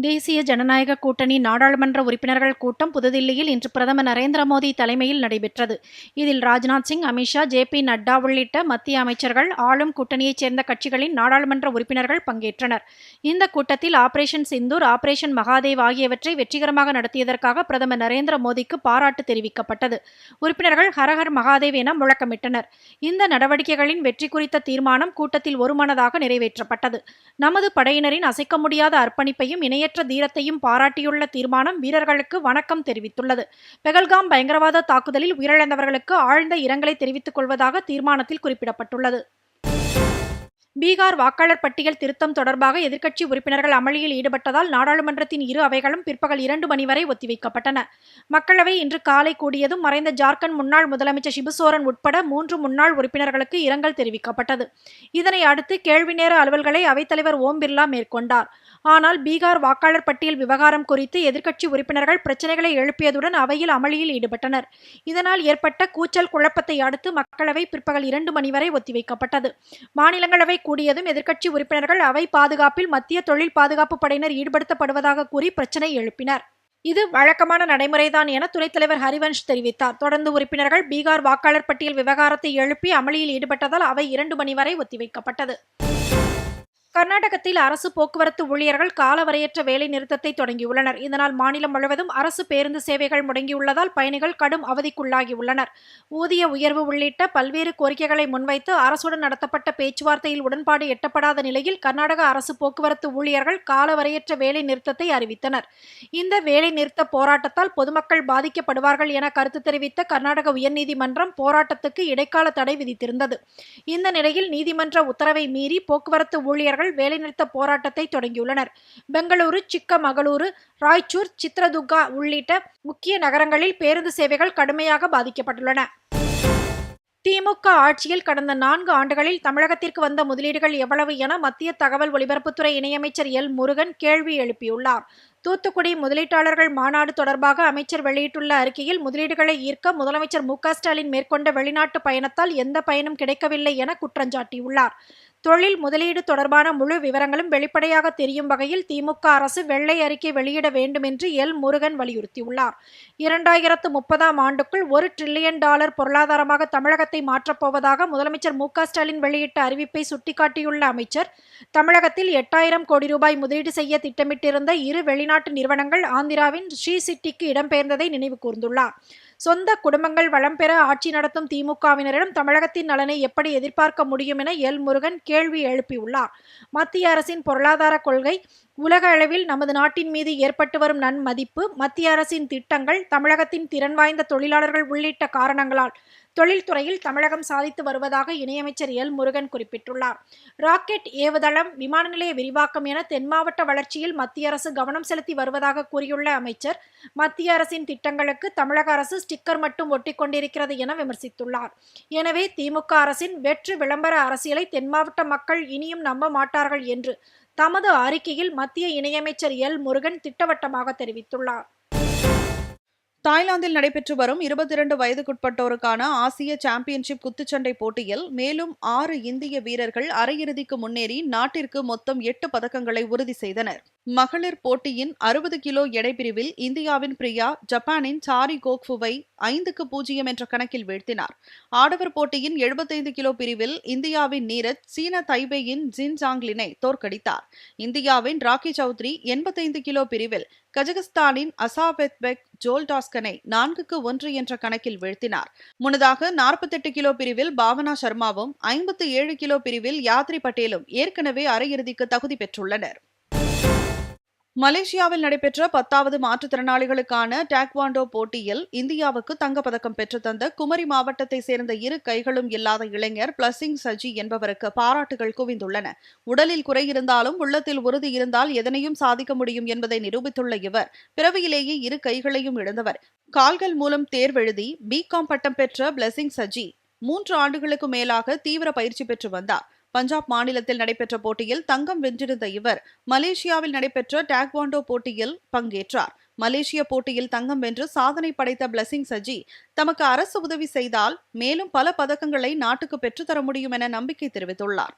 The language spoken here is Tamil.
தேசிய ஜனநாயக கூட்டணி நாடாளுமன்ற உறுப்பினர்கள் கூட்டம் புதுதில்லியில் இன்று பிரதமர் நரேந்திர மோடி தலைமையில் நடைபெற்றது. இதில் ராஜ்நாத் சிங் அமித்ஷா ஜே பி நட்டா உள்ளிட்ட மத்திய அமைச்சர்கள் ஆளும் கூட்டணியைச் சேர்ந்த கட்சிகளின் நாடாளுமன்ற உறுப்பினர்கள் பங்கேற்றனர். இந்த கூட்டத்தில் ஆபரேஷன் சிந்தூர் ஆபரேஷன் மகாதேவ் ஆகியவற்றை வெற்றிகரமாக நடத்தியதற்காக பிரதமர் நரேந்திர மோடிக்கு பாராட்டு தெரிவிக்கப்பட்டது. உறுப்பினர்கள் ஹரஹர் மகாதேவ் என முழக்கமிட்டனர். இந்த நடவடிக்கைகளின் வெற்றி குறித்த தீர்மானம் கூட்டத்தில் ஒருமனதாக நிறைவேற்றப்பட்டது. நமது படையினரின் அசைக்க முடியாத அர்ப்பணிப்பையும் இணைய இணையற்ற தீரத்தையும் பாராட்டியுள்ள தீர்மானம் வீரர்களுக்கு வணக்கம் தெரிவித்துள்ளது. பெகல்காம் பயங்கரவாத தாக்குதலில் உயிரிழந்தவர்களுக்கு ஆழ்ந்த இரங்கலை தெரிவித்துக் கொள்வதாக தீர்மானத்தில் குறிப்பிடப்பட்டுள்ளது. பீகார் வாக்காளர் பட்டியல் திருத்தம் தொடர்பாக எதிர்க்கட்சி உறுப்பினர்கள் அமளியில் ஈடுபட்டதால் நாடாளுமன்றத்தின் இரு அவைகளும் பிற்பகல் இரண்டு மணி வரை ஒத்திவைக்கப்பட்டன. மக்களவை இன்று காலை கூடியதும் மறைந்த ஜார்க்கண்ட் முன்னாள் முதலமைச்சர் சிபுசோரன் உட்பட மூன்று முன்னாள் உறுப்பினர்களுக்கு இரங்கல் தெரிவிக்கப்பட்டது. இதனை அடுத்து கேள்வி நேர அலுவல்களை அவைத்தலைவர் ஓம் பிர்லா மேற்கொண்டார். ஆனால் பீகார் வாக்காளர் பட்டியல் விவகாரம் குறித்து எதிர்க்கட்சி உறுப்பினர்கள் பிரச்சனைகளை எழுப்பியதுடன் அவையில் அமளியில் ஈடுபட்டனர். இதனால் ஏற்பட்ட கூச்சல் குழப்பத்தை அடுத்து மக்களவை பிற்பகல் இரண்டு மணி வரை ஒத்திவைக்கப்பட்டது. மாநிலங்களவை கூடியதும் எதிர்க்கட்சி உறுப்பினர்கள் அவை பாதுகாப்பில் மத்திய தொழில் பாதுகாப்பு படையினர் ஈடுபடுத்தப்படுவதாக கூறி பிரச்சனை எழுப்பினர். இது வழக்கமான நடைமுறைதான் என துணைத் தலைவர் ஹரிவன்ஷ் தெரிவித்தார். தொடர்ந்து உறுப்பினர்கள் பீகார் வாக்காளர் பட்டியல் விவகாரத்தை எழுப்பி அமளியில் ஈடுபட்டதால் அவை இரண்டு மணி வரை ஒத்திவைக்கப்பட்டது. கர்நாடகத்தில் அரசு போக்குவரத்து ஊழியர்கள் காலவரையற்ற வேலை நிறுத்தத்தை தொடங்கியுள்ளனர். இதனால் மாநிலம் முழுவதும் அரசு பேருந்து சேவைகள் முடங்கியுள்ளதால் பயணிகள் கடும் அவதிக்குள்ளாகியுள்ளனர். ஊதிய உயர்வு உள்ளிட்ட பல்வேறு கோரிக்கைகளை முன்வைத்து அரசுடன் நடத்தப்பட்ட பேச்சுவார்த்தையில் உடன்பாடு எட்டப்படாத நிலையில் கர்நாடக அரசு போக்குவரத்து ஊழியர்கள் காலவரையற்ற வேலை நிறுத்தத்தை அறிவித்தனர். இந்த வேலை நிறுத்த போராட்டத்தால் பொதுமக்கள் பாதிக்கப்படுவார்கள் என கருத்து தெரிவித்த கர்நாடக உயர்நீதிமன்றம் போராட்டத்துக்கு இடைக்கால தடை விதித்திருந்தது. இந்த நிலையில் நீதிமன்ற உத்தரவை மீறி போக்குவரத்து ஊழியர்கள் மாணவர்கள் வேலைநிறுத்த போராட்டத்தை தொடங்கியுள்ளனர். பெங்களூரு சிக்கமகளூரு ராய்ச்சூர் சித்ரதுர்கா உள்ளிட்ட முக்கிய நகரங்களில் பேருந்து சேவைகள் கடுமையாக பாதிக்கப்பட்டுள்ளன. திமுக ஆட்சியில் கடந்த நான்கு ஆண்டுகளில் தமிழகத்திற்கு வந்த முதலீடுகள் எவ்வளவு என மத்திய தகவல் ஒலிபரப்புத்துறை இணையமைச்சர் எல். முருகன் கேள்வி எழுப்பியுள்ளார். தூத்துக்குடி முதலீட்டாளர்கள் மாநாடு தொடர்பாக அமைச்சர் வெளியிட்டுள்ள அறிக்கையில் முதலீடுகளை ஈர்க்க முதலமைச்சர் மு. ஸ்டாலின் மேற்கொண்ட வெளிநாட்டு பயணத்தால் எந்த பயனும் கிடைக்கவில்லை என குற்றஞ்சாட்டியுள்ளார் தொழில் முதலீடு தொடர்பான முழு விவரங்களும் வெளிப்படையாக தெரியும் வகையில் திமுக அரசு வெள்ளை அறிக்கை வெளியிட வேண்டும் என்று எல். முருகன் வலியுறுத்தியுள்ளார். இரண்டாயிரத்து முப்பதாம் ஆண்டுக்குள் ஒரு டிரில்லியன் டாலர் பொருளாதாரமாக தமிழகத்தை மாற்றப்போவதாக முதலமைச்சர் மு ஸ்டாலின் வெளியிட்ட அறிவிப்பை சுட்டிக்காட்டியுள்ள அமைச்சர் தமிழகத்தில் எட்டாயிரம் கோடி ரூபாய் முதலீடு செய்ய திட்டமிட்டிருந்த இரு வெளிநாட்டு நிறுவனங்கள் ஆந்திராவின் ஸ்ரீ சிட்டிக்கு இடம்பெயர்ந்ததை நினைவு கூர்ந்துள்ளார். சொந்த குடும்பங்கள் வளம் பெற ஆட்சி நடத்தும் திமுகவினரிடம் தமிழகத்தின் நலனை எப்படி எதிர்பார்க்க முடியும் என எல் முருகன் கேள்வி எழுப்பியுள்ளார். மத்திய அரசின் பொருளாதார கொள்கை உலக அளவில் நமது நாட்டின் மீது ஏற்பட்டு வரும் நன்மதிப்பு மத்திய அரசின் திட்டங்கள் தமிழகத்தின் திறன் வாய்ந்த தொழிலாளர்கள் உள்ளிட்ட காரணங்களால் தொழில்துறையில் தமிழகம் சாதித்து வருவதாக இணையமைச்சர் எல். முருகன் குறிப்பிட்டுள்ளார். ராக்கெட் ஏவுதளம் விமான நிலைய விரிவாக்கம் என தென் மாவட்ட வளர்ச்சியில் மத்திய அரசு கவனம் செலுத்தி வருவதாக கூறியுள்ள அமைச்சர் மத்திய அரசின் திட்டங்களுக்கு தமிழக அரசு ஸ்டிக்கர் மட்டும் ஒட்டிக்கொண்டிருக்கிறது என விமர்சித்துள்ளார். எனவே திமுக அரசின் வெற்று விளம்பர அரசியலை தென் மாவட்ட மக்கள் இனியும் நம்ப மாட்டார்கள் என்று தமது அறிக்கையில் மத்திய இணையமைச்சர் எல். முருகன் திட்டவட்டமாக தெரிவித்துள்ளார். தாய்லாந்தில் நடைபெற்று வரும் இருபத்தி இரண்டு வயதுக்குட்பட்டோருக்கான ஆசிய சாம்பியன்ஷிப் குத்துச்சண்டை போட்டியில் மேலும் ஆறு இந்திய வீரர்கள் அரையிறுதிக்கு முன்னேறி நாட்டிற்கு மொத்தம் எட்டு பதக்கங்களை உறுதி செய்தனர். மகளிர் போட்டியின் அறுபது கிலோ எடை பிரிவில் இந்தியாவின் பிரியா ஜப்பானின் சாரி கோக்ஃபுவை ஐந்துக்கு பூஜ்ஜியம் என்ற கணக்கில் வீழ்த்தினார். ஆடவர் போட்டியின் எழுபத்தைந்து கிலோ பிரிவில் இந்தியாவின் நீரஜ் சீன தைபேயின் ஜின் ஜாங்லினை தோற்கடித்தார். இந்தியாவின் ராக்கி சௌத்ரி எண்பத்தைந்து கிலோ பிரிவில் கஜகஸ்தானின் அசாபெத்பெக் ஜோல்டாஸ்கனை நான்குக்கு ஒன்று என்ற கணக்கில் வீழ்த்தினார். முன்னதாக நாற்பத்தெட்டு கிலோ பிரிவில் பாவனா சர்மாவும் ஐம்பத்து ஏழு கிலோ பிரிவில் யாத்ரி பட்டேலும் ஏற்கனவே அரையிறுதிக்கு தகுதி பெற்றுள்ளனர். மலேசியாவில் நடைபெற்ற பத்தாவது மாற்றுத்திறனாளிகளுக்கான டாக்வாண்டோ போட்டியில் இந்தியாவுக்கு தங்கப்பதக்கம் பெற்றுத்தந்த குமரி மாவட்டத்தை சேர்ந்த இரு கைகளும் இல்லாத இளைஞர் பிளஸிங் சஜி என்பவருக்கு பாராட்டுகள் குவிந்துள்ளன. உடலில் குறை இருந்தாலும் உள்ளத்தில் உறுதி இருந்தால் எதனையும் சாதிக்க முடியும் என்பதை நிரூபித்துள்ள இவர் பிறவியிலேயே இரு கைகளையும் இழந்தவர். கால்கள் மூலம் தேர்வெழுதி பிகாம் பட்டம் பெற்ற பிளஸிங் சஜி மூன்று ஆண்டுகளுக்கு மேலாக தீவிர பயிற்சி பெற்று வந்தார். பஞ்சாப் மாநிலத்தில் நடைபெற்ற போட்டியில் தங்கம் வென்றிருந்த இவர் மலேசியாவில் நடைபெற்ற டாக்வாண்டோ போட்டியில் பங்கேற்றார். மலேசிய போட்டியில் தங்கம் வென்று சாதனை படைத்த பிளஸிங் சஜி தமக்கு அரசு உதவி செய்தால் மேலும் பல பதக்கங்களை நாட்டுக்கு பெற்றுத்தர முடியும் என நம்பிக்கை தெரிவித்துள்ளார்.